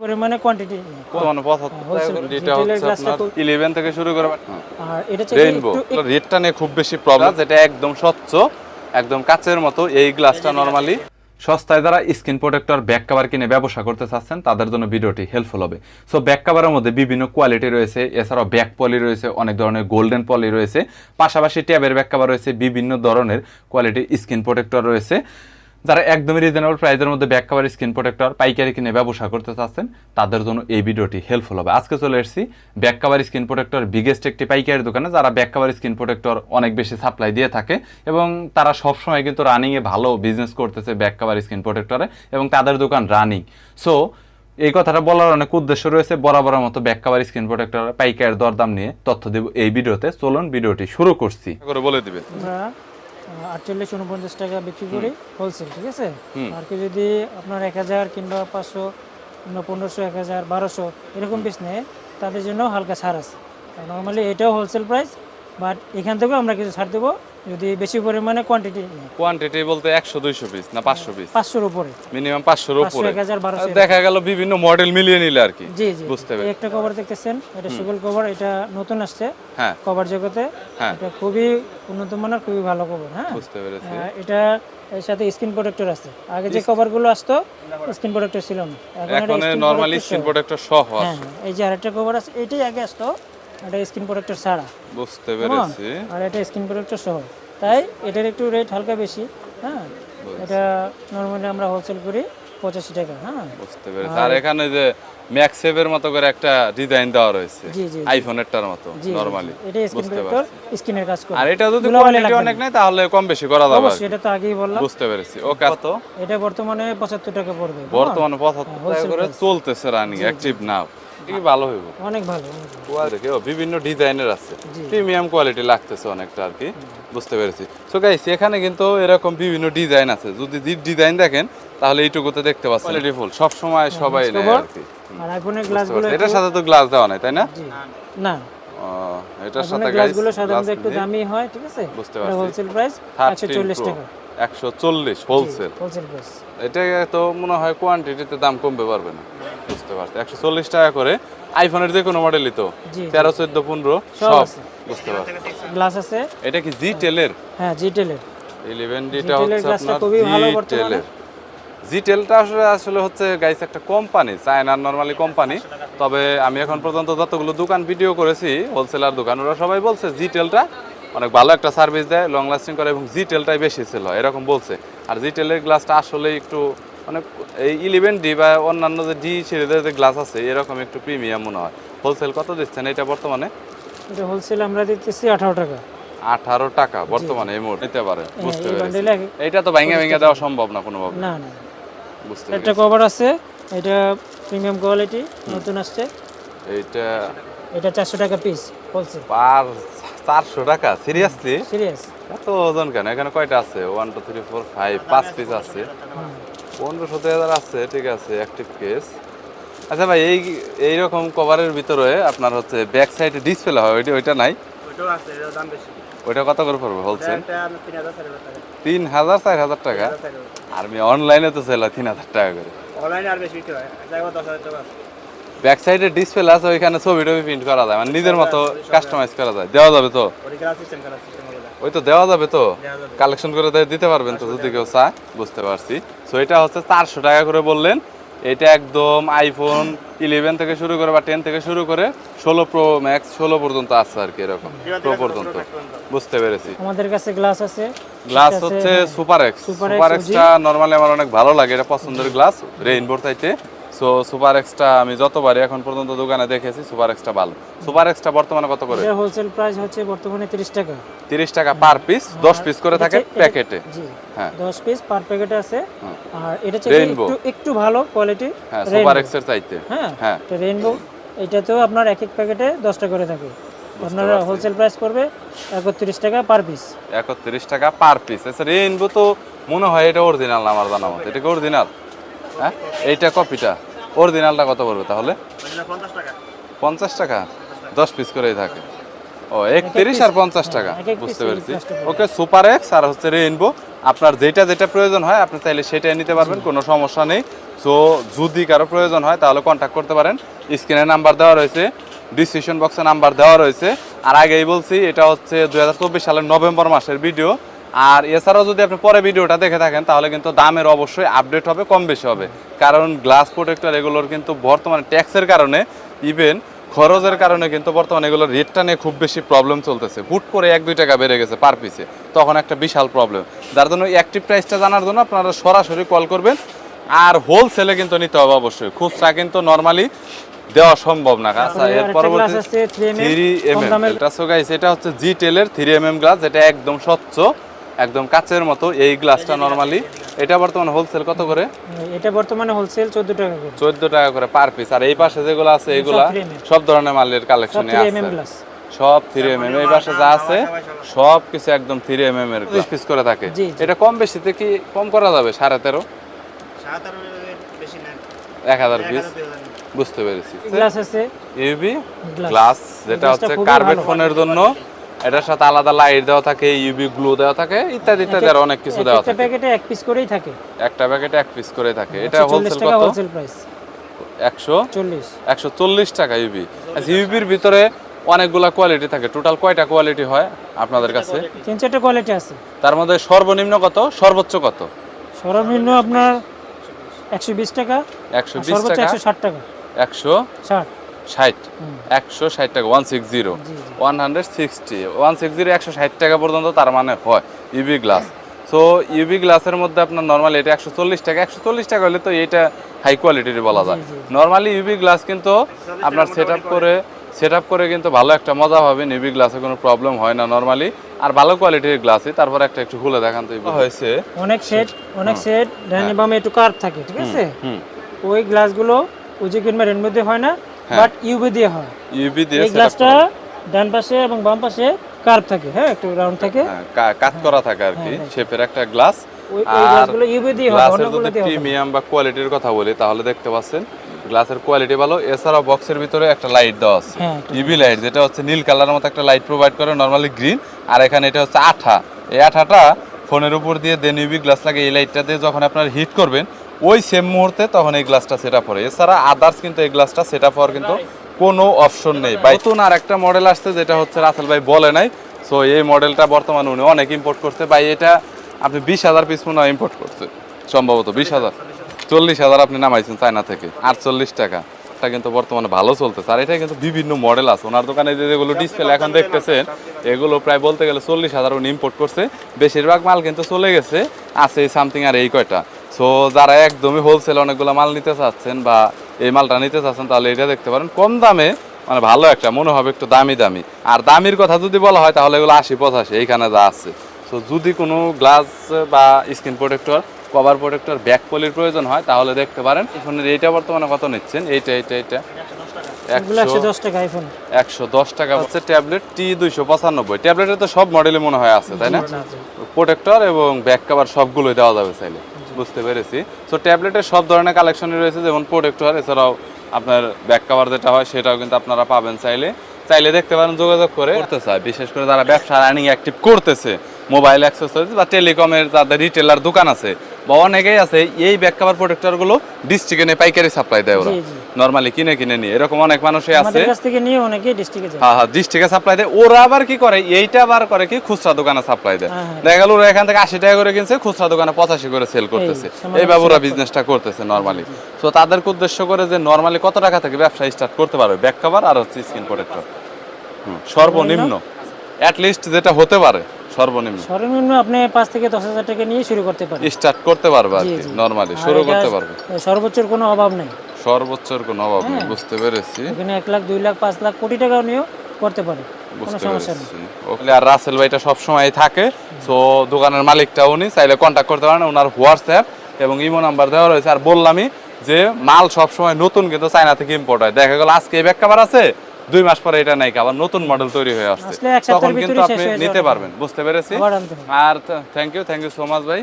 পরিমাণে কোয়ান্টিটি মানে। এটা খুব- ইলেভেন থেকে শুরু করে আর এটা রেইনবো রেটটা নিয়ে খুব বেশি প্রবলেম যেটা একদম স্বচ্ছ একদম কাচের মতো এই গ্লাসটা নরমালি সস্তায় যারা স্কিন প্রোটেক্টর ব্যাক কভার কিনে ব্যবসা করতে চাচ্ছেন তাদের জন্য ভিডিওটি হেল্পফুল হবে। সো ব্যাক কভারের মধ্যে বিভিন্ন কোয়ালিটি রয়েছে এছাড়াও ব্যাক পলি রয়েছে অনেক ধরনের গোল্ডেন পলি রয়েছে। পাশাপাশি ট্যাবের ব্যাক কভার রয়েছে বিভিন্ন ধরনের কোয়ালিটি স্কিন প্রোটেক্টর রয়েছে। যারা একদমই রিজনেবল প্রাইসের মধ্যে ব্যাক কভার স্কিন প্রোটেক্টর পাইকারি কিনে ব্যবসা করতে চাচ্ছেন তাদের জন্য এই ভিডিওটি হেল্পফুল হবে। আজকে চলে এসেছি back cover screen protector biggest একটি পাইকারি দোকানে যারা ব্যাক কভার স্কিন প্রোটেক্টর অনেক বেশি সাপ্লাই দিয়ে থাকে এবং তারা সবসময় কিন্তু রানিংয়ে ভালো বিজনেস করতেছে ব্যাক কভার স্কিন প্রোটেক্টরে এবং তাদের দোকান রানিং সো এই কথাটা বলার অনেক উদ্দেশ্য রয়েছে বরাবরের মতো ব্যাক কভার স্কিন প্রোটেক্টর পাইকারের দরদাম নিয়ে তথ্য দেব এই ভিডিওতে। চলুন ভিডিওটি শুরু করছি। করে বলে দিবেন। আমরা আটচল্লিশ উনপঞ্চাশ টাকা বিক্রি করি হোলসেল ঠিক আছে? আর কি যদি আপনার এক হাজার কিংবা পাঁচশো কিংবা পনেরোশো এক হাজার বারোশো এরকম পিস নেয় তাদের জন্য হালকা ছাড় আছে। নর্মালি এটাও হোলসেল প্রাইস বাট এখান থেকেও আমরা কিছু ছাড় দেবো। যদি বেশি পরিমাণে কোয়ান্টিটি কোয়ান্টিটি বলতে একশো দুইশো পিস না পাঁচশো পিস পাঁচশোর উপরে। মিনিমাম পাঁচশোর পাঁচশো উপরে। এক হাজার বারোশো আর দেখা গেল বিভিন্ন মডেল মিলিয়ে নিলে আর কি। জি জি। বুঝতে পেরেছি। একটা কভার দেখতেছেন এটা সুগল কভার এটা নতুন আসছে হ্যাঁ। কভার জগতে। হ্যাঁ। এটা খুবই উন্নত মানের খুবই ভালো কভার হ্যাঁ। বুঝতে পেরেছি। এটা এর সাথে স্কিন প্রোটেক্টর আছে। আগে যে কভারগুলো আসতো স্কিন প্রোটেক্টর ছিল না। এখন নরমালি সহ। প্রোটেক্টর সহ হ্যাঁ হ্যাঁ, এই যে আরেকটা কভার আছে এটাই আগে আসতো। এটা স্কিন প্রোটেক্টর ছাড়া। বুঝতে পেরেছি। আর এটা স্কিন প্রোটেক্টর সহ। তাই এটার একটু রেট হালকা বেশি হ্যাঁ? এটা নর্মালি আমরা হোলসেল করি পঁচাশি টাকা হ্যাঁ? বুঝতে পেরেছি। আর এখানে যে ম্যাক্সেভের মতো করে একটা ডিজাইন দেওয়া রয়েছে জি জি আইফোনেরটার মতো নরমালি এটা স্কিন বুঝতে প্রোটেক্টর স্কিনের কাজ করে। আর এটা যদি কোয়ালিটি অনেক না। নেই তাহলে কম বেশি করা যাবে অবশ্যই এটা তো আগেই বললাম। বুঝতে পেরেছি। ওকে কত? এটা বর্তমানে পঁচাত্তর টাকা পড়বে বর্তমানে পঁচাত্তর টাকা করে চলতেছে রানিং অ্যাক্টিভ নাও কি ভালো হইব? অনেক ভালো ভালো। বিভিন্ন ডিজাইনের আছে। প্রিমিয়াম কোয়ালিটি লাগতেছে অনেকটা আর কি বুঝতে পেরেছি। সো গাইস এখানে কিন্তু এরকম বিভিন্ন ডিজাইন আছে। যদি ডিজাইন দেখেন তাহলে এইটুকুতে দেখতে পাচ্ছেন। কোয়ালিটি ফুল সব সময় সবাই নেয় আর কি। আর আইফোনের গ্লাসগুলো। এটার সাথে তো গ্লাস দেওয়া নাই তাই না? না। এটার সাথে সাধারণত একটু দামি হয় ঠিক আছে? বুঝতে পারছি। হোলসেল প্রাইস একশো চল্লিশ টাকা। একশো চল্লিশ হোলসেল হোলসেল প্রাইস এটা তো মনে হয় কোয়ান্টিটিতে দাম কমবে পারবে না। পারছি একশো চল্লিশ টাকা করে আইফোনের যে কোনো মডেলই তো। জি, জি। তেরো চোদ্দ পনেরো সব বুঝতে পারছি। গ্লাস আছে? এটা কি জি টেলের হ্যাঁ জিটেলের ইলেভেন ডিটা হচ্ছে আপনার জি টেলের জি আসলে আসলে হচ্ছে গাইস একটা কোম্পানি চায়নার নর্মালি কোম্পানি তবে আমি এখন পর্যন্ত যতগুলো দোকান ভিডিও করেছি হোলসেলার দোকান ওরা সবাই বলছে জি টেলটা অনেক ভালো একটা সার্ভিস দেয় লং লাস্টিং করে এবং জি টেলটাই বেশি সেল হয় এরকম বলছে। আর জি টেলের গ্লাসটা আসলে একটু অনেক এই ইলেভেন ডি বা অন্যান্য যে ডি সিরিজের যে গ্লাস আছে এরকম একটু প্রিমিয়াম মনে হয়। হোলসেল কত দিচ্ছেন এটা বর্তমানে? এটা হোলসেল আমরা দিতেছি আঠারো টাকা। আঠারো টাকা বর্তমানে এই মুহূর্তে নিতে পারে। বুঝতে এই পেরেছি। বান্ডেলে তো ভেঙে ভেঙে দেওয়া সম্ভব না কোনোভাবে। না না। বুঝতে একটা কভার আছে এটা প্রিমিয়াম কোয়ালিটি নতুন আসছে। এইটা এটা চারশো টাকা পিস হোলসেল পার চারশো টাকা? সিরিয়াসলি সিরিয়াস এত ওজন কেন? এখানে কয়টা আছে? One two three four five পাঁচ পিস আছে। পনেরোশো হাজার আছে ঠিক আছে অ্যাক্টিভ কেস আচ্ছা ভাই এই এইরকম কভারের ভিতরে আপনার হচ্ছে ব্যাক সাইডে ডিসপ্লে হয় ওইটা ওইটা নাই? ওইটা কত করে পড়বে হোলসেল তিন হাজার চার হাজার টাকা। আর আমি অনলাইনে তো সেল হয় তিন হাজার টাকা করে। অনলাইনে আর বেশি হয় এক দশ হাজার টাকা ব্যাক সাইডে ডিসপ্লে আছে ওইখানে ছবি টবি প্রিন্ট করা যায় মানে নিজের মতো কাস্টমাইজ করা যায় দেওয়া যাবে তো? সিস্টেম ওই তো দেওয়া যাবে তো? কালেকশন করে দিতে পারবেন তো যদি কেউ চায় বুঝতে পারছি। সো এটা হচ্ছে চারশো টাকা করে বললেন। এটা একদম আইফোন ইলেভেন থেকে শুরু করে বা টেন থেকে শুরু করে ষোলো প্রো ম্যাক্স ষোলো পর্যন্ত আছে আর কি এরকম প্রো পর্যন্ত। বুঝতে পেরেছি। আমাদের কাছে গ্লাস আছে। গ্লাস হচ্ছে। Super X super extra normally আমার অনেক ভালো লাগে এটা পছন্দের গ্লাস রেইনবোর চাইতে সো সুপার এক্সটা আমি যতবারই এখন পর্যন্ত দোকানে দেখেছি সুপার এক্সটা ভালো। সুপার এক্সটা বর্তমানে কত করে? এটা হোলসেল প্রাইস হচ্ছে বর্তমানে তিরিশ টাকা। তিরিশ টাকা পার পিস দশ পিস করে থাকে প্যাকেটে। জি। হ্যাঁ। দশ পিস পার প্যাকেটে আছে। আর এটা হচ্ছে। একটু একটু ভালো কোয়ালিটি হ্যাঁ সুপার এক্সের চাইতে। হ্যাঁ। হ্যাঁ। এটা রেইনবো এটাতেও আপনার এক এক প্যাকেটে দশটা করে থাকে। আপনার হোলসেল প্রাইস পড়বে একত্রিশ টাকা পার পিস একত্রিশ টাকা পার পিস আচ্ছা রেইনবো তো মনে হয় এটা অরিজিনাল আমার জানা মতো। এটা কি অরিজিনাল হ্যাঁ এইটা কপিটা অরিজিনালটা কত পড়বে তাহলে? পঞ্চাশ টাকা। দশ পিস করেই থাকে। ও একত্রিশ আর পঞ্চাশ টাকা। বুঝতে পেরেছি। ওকে সুপার এক্স আর হচ্ছে রেইনবো আপনার যেটা যেটা প্রয়োজন হয় আপনি চাইলে সেটাই নিতে পারবেন কোনো সমস্যা নেই। সো যদি কারও প্রয়োজন হয় তাহলে কন্ট্যাক্ট করতে পারেন। স্ক্রিনে নাম্বার দেওয়া রয়েছে ডিসক্রিপশন বক্সে নাম্বার দেওয়া রয়েছে। আর আগেই বলছি এটা হচ্ছে দু হাজার চব্বিশ সালের নভেম্বর মাসের ভিডিও আর এছাড়াও যদি আপনি পরে ভিডিওটা দেখে থাকেন তাহলে কিন্তু দামের অবশ্যই আপডেট হবে কম বেশি হবে। কারণ গ্লাস প্রোটেক্টর এগুলোর কিন্তু বর্তমানে ট্যাক্সের কারণে ইভেন খরচের কারণে কিন্তু বর্তমানে এগুলোর রেটটা নিয়ে খুব বেশি প্রবলেম চলতেছে। হুট করে এক দুই টাকা বেড়ে গেছে পার পিসে তখন একটা বিশাল প্রবলেম যার জন্য অ্যাক্টিভ প্রাইসটা জানার জন্য আপনারা সরাসরি কল করবেন। আর হোলসেলে কিন্তু নিতে হবে অবশ্যই। খুচরা কিন্তু নর্মালি দেওয়া সম্ভব না। আচ্ছা এর পরবর্তী glass আছে 3mm থ্রি এম এম এটা হচ্ছে জি টেলের থ্রি এম এম গ্লাস যেটা একদম স্বচ্ছ। একদম কাচের মতো এই গ্লাসটা নর্মালি এটা বর্তমানে হোলসেল কত করে? এটা বর্তমানে হোলসেল চোদ্দ টাকা করে। চোদ্দ টাকা করে পার পিস আর এই পাশে যেগুলো আছে এগুলা সব ধরনের মালের কালেকশনে আছে। সব থ্রি এম এম এই পাশে যা আছে সব কিছু একদম থ্রি এম এম এর পিস করে থাকে। এটা কম বেশিতে কি কম করা যাবে? সাড়ে তেরো? সাত আট বেশি নেন এক হাজার এক পিস। বুঝতে পেরেছি। গ্লাস আছে। ইউবি গ্লাস যেটা হচ্ছে কার্বেট ফোনের জন্য। এটার সাথে আলাদা লাইট দেওয়া থাকে ইউবি গ্লু দেওয়া থাকে ইত্যাদি ইত্যাদি আর অনেক কিছু দেওয়া একটা থাকে। প্যাকেটে এক পিস করেই থাকে। একটা প্যাকেটে এক পিস করে থাকে। এটা হোলসেল কত? হোলসেল প্রাইস একশো? চল্লিশ। একশো চল্লিশ টাকা ইউবি আচ্ছা ইউবির ভিতরে অনেকগুলা কোয়ালিটি থাকে। টোটাল কয়টা কোয়ালিটি হয় আপনাদের কাছে? তিন চারটে কোয়ালিটি আছে। তার মধ্যে সর্বনিম্ন কত? সর্বোচ্চ কত? সর্বনিম্ন আপনার একশো বিশ টাকা একশো আর বিশ সর্বোচ্চ টাকা? একশো ষাট টাকা। একশো ষাট একশো ষাট টাকা one six zero. One hundred sixty one six zero একশো ষাট টাকা পর্যন্ত তার মানে হয় ইউবি গ্লাস সো ইউবি গ্লাসের মধ্যে আপনার নর্মালি এটা একশো চল্লিশ টাকা একশো চল্লিশ টাকা হলে তো এটা হাই কোয়ালিটির বলা যায়। নর্মালি ইউবি গ্লাস কিন্তু আপনার সেট আপ করে সেট আপ করে কিন্তু ভালো একটা মজা পাবেন ইউবি গ্লাসে কোনো প্রবলেম হয় না নর্মালি আর ভালো কোয়ালিটির গ্লাসই তারপর একটা একটু খুলে দেখান তো হয়েছে। অনেক সেট অনেক সেট ডাইনি বামে একটু কার্ভ থাকে ঠিক আছে? হুম। ওই গ্লাসগুলো উজি কিনবার এর মধ্যে হয় না। বাট ইউবি দিয়ে হয়। ইউবি দিয়ে এই গ্লাসটা ডান পাশে এবং বাম পাশে কার্ভ থাকে হ্যাঁ একটু রাউন্ড থাকে। কাজ করা থাকে আর কি হ্যাঁ, শেপের একটা গ্লাস ইউবি দিয়ে হয় অন্যগুলো দিয়ে প্রিমিয়াম বা কোয়ালিটির কথা বলি তাহলে দেখতে পাচ্ছেন গ্লাসের কোয়ালিটি ভালো। এছাড়াও বক্সের ভিতরে একটা লাইট দেওয়া আছে। হ্যাঁ, লাইট যেটা হচ্ছে নীল কালারের মতো একটা লাইট প্রোভাইড করে নর্মালি গ্রিন আর এখানে এটা হচ্ছে আঠা। এই আঠাটা ফোনের উপর দিয়ে দেন ইউভি গ্লাস লাগে এই লাইটটা দিয়ে যখন আপনার হিট করবেন ওই সেম মুহূর্তে তখন এই গ্লাসটা সেট আপ হয় এছাড়া আদার্স কিন্তু এই গ্লাসটা সেট আপ হওয়ার কিন্তু কোনো অপশন নেই। বা নতুন আর একটা মডেল আসছে যেটা হচ্ছে রাসেল ভাই বলে নাই। সো এই মডেলটা বর্তমানে উনি অনেক ইম্পোর্ট করছে। ভাই এটা আপনি বিশ হাজার পিস মনে হয় ইম্পোর্ট করছে। সম্ভবত বিশ হাজার। চল্লিশ হাজার আপনি নামাইছেন চায়না থেকে। আটচল্লিশ টাকা। এটা কিন্তু বর্তমানে ভালো চলতেছে। আর এটা কিন্তু বিভিন্ন মডেল আছে। ওনার দোকানে যে যেগুলো ডিসপ্লে এখন দেখতেছেন এগুলো প্রায় বলতে গেলে চল্লিশ হাজার উনি ইম্পোর্ট করছে। বেশিরভাগ মাল কিন্তু চলে গেছে। আছে সামথিং আর এই কয়টা। সো যারা একদমই হোলসেল অনেকগুলো মাল নিতে চাচ্ছেন বা এই মালটা নিতে চাচ্ছেন তাহলে এটা দেখতে পারেন। কম দামে মানে ভালো একটা মনে হবে একটু দামি দামি। আর দামির কথা যদি বলা হয় তাহলে এগুলো আশি পঁচাশি এইখানে যা আছে। সো যদি কোনো গ্লাস বা screen protector cover protector back পলির প্রয়োজন হয় তাহলে দেখতে পারেন। ফোনের এইটা বর্তমানে কত নিচ্ছেন? এইটা এইটা এইটা। একশো দশ টাকা একশো দশ টাকা হচ্ছে ট্যাবলেট টি দুইশো পঁচানব্বই। ট্যাবলেটের তো সব মডেলে মনে হয় আছে তাই না? প্রোটেক্টর এবং ব্যাক কভার সবগুলোই দেওয়া যাবে চাইলে। বুঝতে পেরেছি। সো ট্যাবলেটের সব ধরনের কালেকশনই রয়েছে, যেমন প্রোটেক্টর এছাড়াও আপনার ব্যাক কাভার যেটা হয়, সেটাও কিন্তু আপনারা পাবেন চাইলে। চাইলে দেখতে পারেন, যোগাযোগ করে করতে চায় বিশেষ করে যারা ব্যবসা রানিং অ্যাক্টিভ করতেছে মোবাইল অ্যাক্সেসরিজ বা টেলিকমের যাদের রিটেলার দোকান আছে বা অনেকেই আছে এই ব্যাক কভার প্রোটেক্টরগুলো ডিস্ট্রিক্টে পাইকারি সাপ্লাই দেয় ওরা। নর্মালি কিনে কিনে নিয়ে এরকম অনেক মানুষই আছে। কাছ থেকে নিয়ে অনেকেই ডিস্ট্রিক্টে হ্যাঁ হ্যাঁ ডিস্ট্রিক্টে সাপ্লাই দেয়। ওরা আবার কি করে এইটা আবার করে কি খুচরা দোকানে সাপ্লাই দেয়। হ্যাঁ, হ্যাঁ। দেখা গেল ওরা এখান থেকে আশি টাকা করে কিনছে খুচরা দোকানে পঁচাশি করে সেল করতেছে। এইভাবে ওরা বিজনেসটা করতেছে নর্মালি তো তাদেরকে উদ্দেশ্য করে যে নর্মালি কত টাকা থেকে ব্যবসা স্টার্ট করতে পারবে? ব্যাক কভার আর হচ্ছে স্ক্রিন প্রোটেক্টর সর্বনিম্ন। অ্যাট লিস্ট যেটা হতে পারে। সর্বনিম্ন। সর্বনিম্ন আপনি পাঁচ থেকে দশ হাজার টাকা নিয়ে শুরু করতে পারেন। স্টার্ট করতে পারবে আর কি। নর্মালি শুরু করতে পারবে। সর্বোচ্চর কোনো অভাব নেই। সর্বোচ্চর কোনো অভাব নেই হ্যাঁ। বুঝতে পেরেছি। এখানে এক লাখ দুই লাখ পাঁচ লাখ কোটি টাকাও নিয়েও করতে পারে কোনো সমস্যা নেই। পেরেছি ওখানে আর রাসেল ভাইটা থাকে সো দোকানের মালিকটা উনি চাইলে কন্ট্যাক্ট করতে পারেন ওনার হোয়াটসঅ্যাপ এবং ইমো নাম্বার দেওয়া রয়েছে। আর বললামই যে মাল সবসময় নতুন কিন্তু চায়না থেকে ইম্পোর্ট হয়। দেখা গেল আজকে এই কাভার আছে দুই মাস পরে এটা নাই আবার নতুন মডেল তৈরি হয়ে আসছে। তখন কিন্তু আপনি নিতে পারবেন বুঝতে পেরেছি? আর thank you thank you so much ভাই।